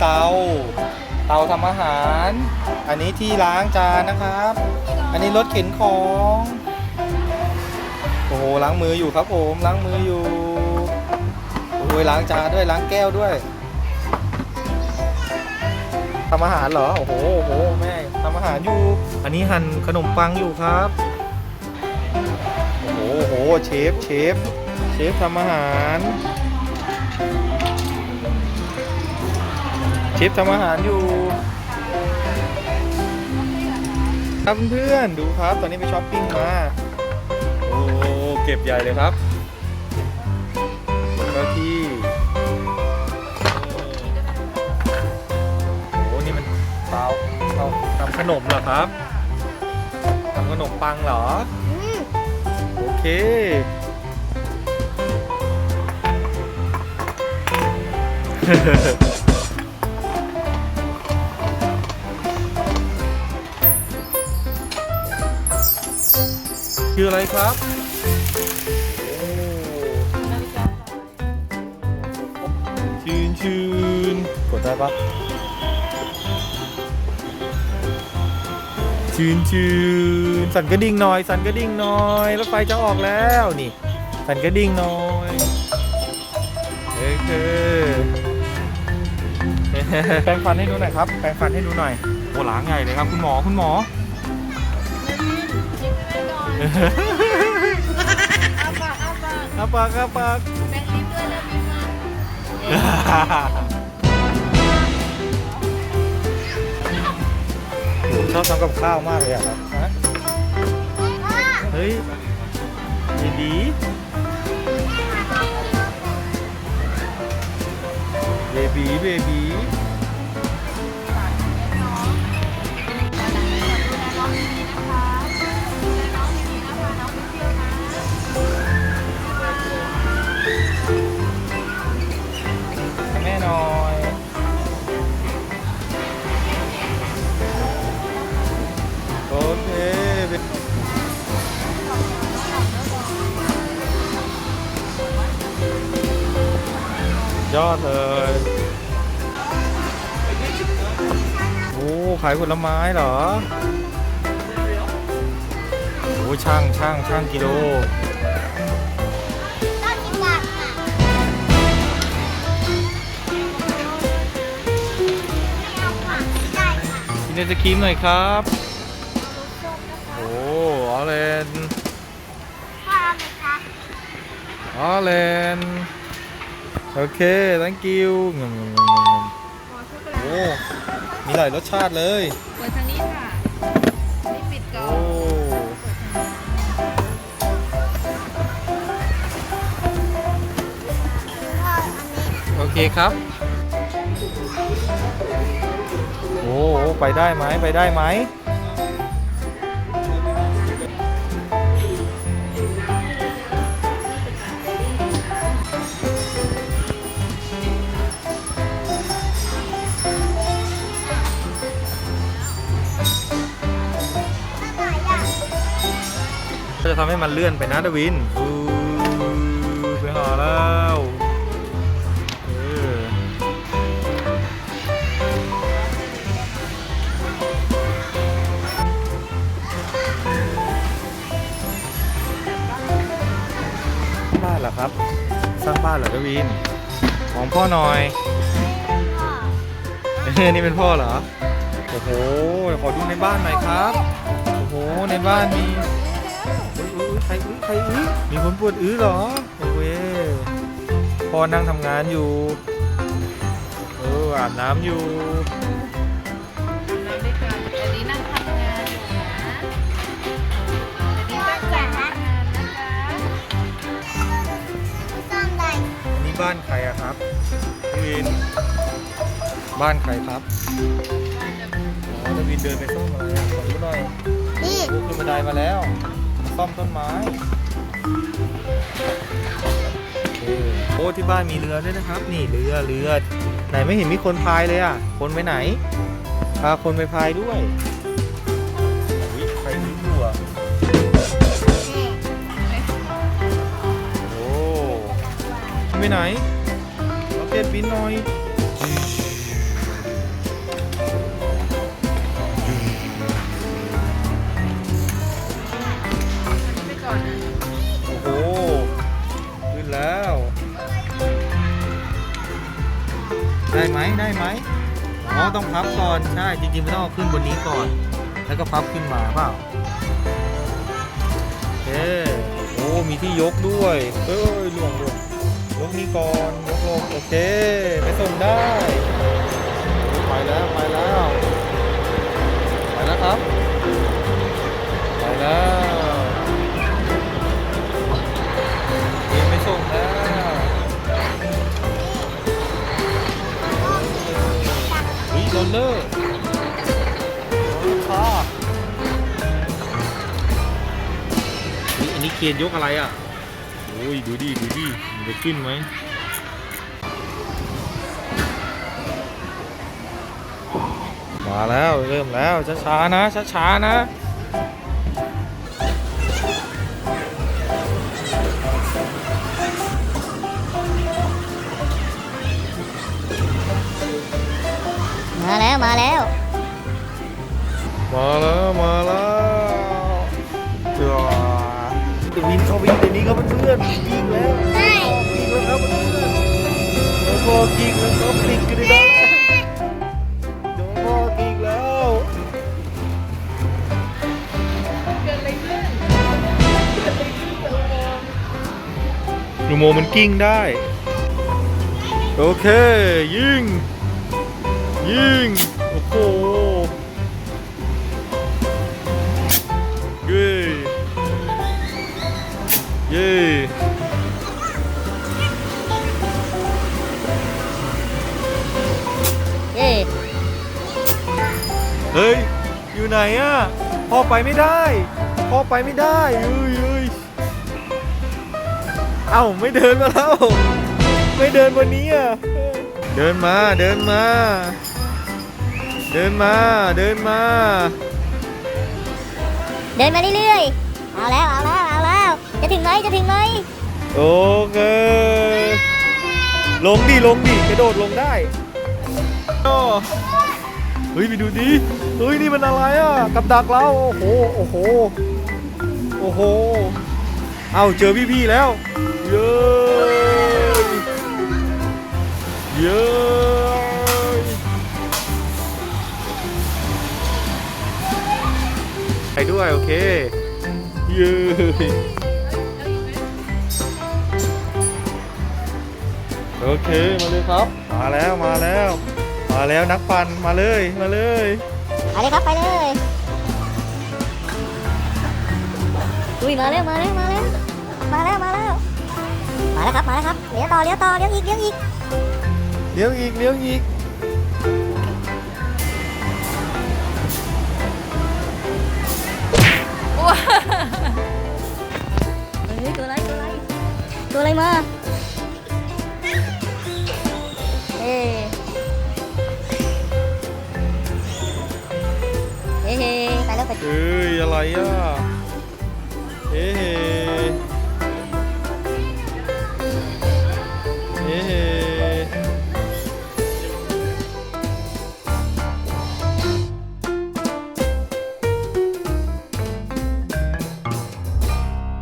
เตา เตาทำอาหาร อันนี้ที่ล้างจานนะครับ อันนี้รถเข็นของ โอ้โหล้างมืออยู่ครับผมล้างมืออยู่โอ้ยล้างจานด้วยล้างแก้วด้วยทำอาหารเหรอ โอ้โห โอ้โห แม่ทำอาหารอยู่ อันนี้หั่นขนมปังอยู่ครับ โอ้โห โอ้โห เชฟ เชฟ เชฟทำอาหาร เชฟทำอาหารอยู่ ครับเพื่อนๆดูครับ ตอนนี้ไปช้อปปิ้งมาโอ้เก็บใหญ่เลยครับเจ้าที่โอ้นี่มันเตาเตาทำขนมเหรอครับทำขนมปังเหรอโอเค คืออะไรครับชื่นชื่นกดได้ปะชื่นชื่นสั่นกระดิ่งหน่อย สั่นกระดิ่งหน่อยรถไฟจะออกแล้วนี่ สั่นกระดิ่งหน่อยโอเคแปรงฟันให้ดูหน่อยครับ แปรงฟันให้ดูหน่อยโอ้ล้างใหญ่เลยครับ คุณหมอคุณหมอ อาปากอาปากอาปากอาปากแบงค์ลิฟต์ด้วยแล้วมีมาโหชอบทำกับข้าวมากเลยอะครับฮะเฮ้ยดีดีเบบีเบบี ยอดเลย โอ้ขายผลไม้เหรอ โอ้ช่างช่างช่างกิโลต้นกินบาทค่ะไม่เอาค่ะได้ค่ะกินไอศครีมหน่อยครับโอ้ออเรนพ่อเอาไหมคะออเรน โอเค thank you งงงงงโอ้ มีหลายรสชาติเลย เปิดทางนี้ค่ะนี่ปิดก่อโอ้นพ่ออันนี้โอเคครับ โอ้โหไปได้ไหม ไปได้ไหม ก็จะทำให้มันเลื่อนไปนะดวินอูไปหาแล้วเออบ้านเหรอครับ สร้างบ้านเหรอดวิน ของพ่อหน่อย เออนี่เป็นพ่อเหรอ โอ้โห ขอดูในบ้านหน่อยครับ โอ้โห ในบ้านมี รอื้อใครอื้อมีคนปวดอื้อเหรอโอ้เว้ยพ่อนั่งทำงานอยู่ เอออาบน้ำอยู่น้ำด้วยกันอันนี้นั่งทำงานอยู่นะอันนี้ตั้งใจทำงานนะคะซ่อมได้อันนี้บ้านใครอะครับพี่วิน บ้านใครครับอ๋อดาวินเดินไปซ่อมอะไรอะขอดูหน่อยนี่ โอ้ขึ้นบันไดมาแล้ว ซ่อมต้นไม้โอ้ที่บ้านมีเรือด้วยนะครับ นี่เรือเรือไหนไม่เห็นมีคนพายเลยอะ คนไปไหน พาคนไปพายด้วยอุ๊ยใครมีอโอ้ไปไหนล็อกเก็ตบินหน่อย ต้องพับก่อน ใช่ จริงๆไม่ต้องเอาขึ้นบนนี้ก่อน แล้วก็พับขึ้นมาเปล่าโออโอ้มีที่ยกด้วยเอ้ยล่วงล่วงยกนี้ก่อนยกลงโอเค ไปส่งได้ ไปแล้ว ไปแล้ว เคนยกอะไรอะโอ้ยดูดิดูดิมันจะขึ้นไหมมาแล้วเริ่มแล้วช้าๆนะช้าๆนะมาแล้วมาแล้ว วินเข้าไปอยู่ในนี้ครับเพื่อนๆยิงแล้วใช่งแล้วครับเพื่อนๆแล้วก็ยิงแล้วครับติดกันได้โดนพ่อยิงแล้วเกิดอะไรขึ้นเกิดอะไรขึ้นโมงค์ลูโมมันกิ้งได้ โอเค ยิง ยิง โอ้โห ย้เย่เฮ้ย อยู่ไหนอะพ่อไปไม่ได้พ่อไปไม่ได้เอ้ยเอ้ยเอ้าไม่เดินมาแล้ว ไม่เดินวันนี้อะเดินมาเดินมา เดินมาเดินมา เดินมาเรื่อยๆ เอาแล้ว เอาแล้วเอาแล้ว จะถึงไหมจะถึงไหมโอเค ลงดิลงดิกระโดดลงได้อ้อเฮ้ยไปดูดิเฮ้ยนี่มันอะไรอะกับดักเราโอ้โหโอ้โหโอ้โหเอาเจอพี่ๆแล้วเย้ยเย้ยไปด้วยโอเคเย้ โอเคมาเลยครับ มาแล้วมาแล้ว มาแล้วนักปั่นมาเลยมาเลยไปเลยครับไปเลยอุ้ยมาแล้วมาแล้วมาแล้วมาแล้วมาแล้วมาแล้วครับมาแล้วครับเลี้ยวต่อเลี้ยวต่อเลี้ยวอีกเลี้ยวอีกเลี้ยวอีกเลี้ยวอีกว้าเฮ้ยตัวอะไรตัวอะไรตัวอะไรมา เฮ้เฮ้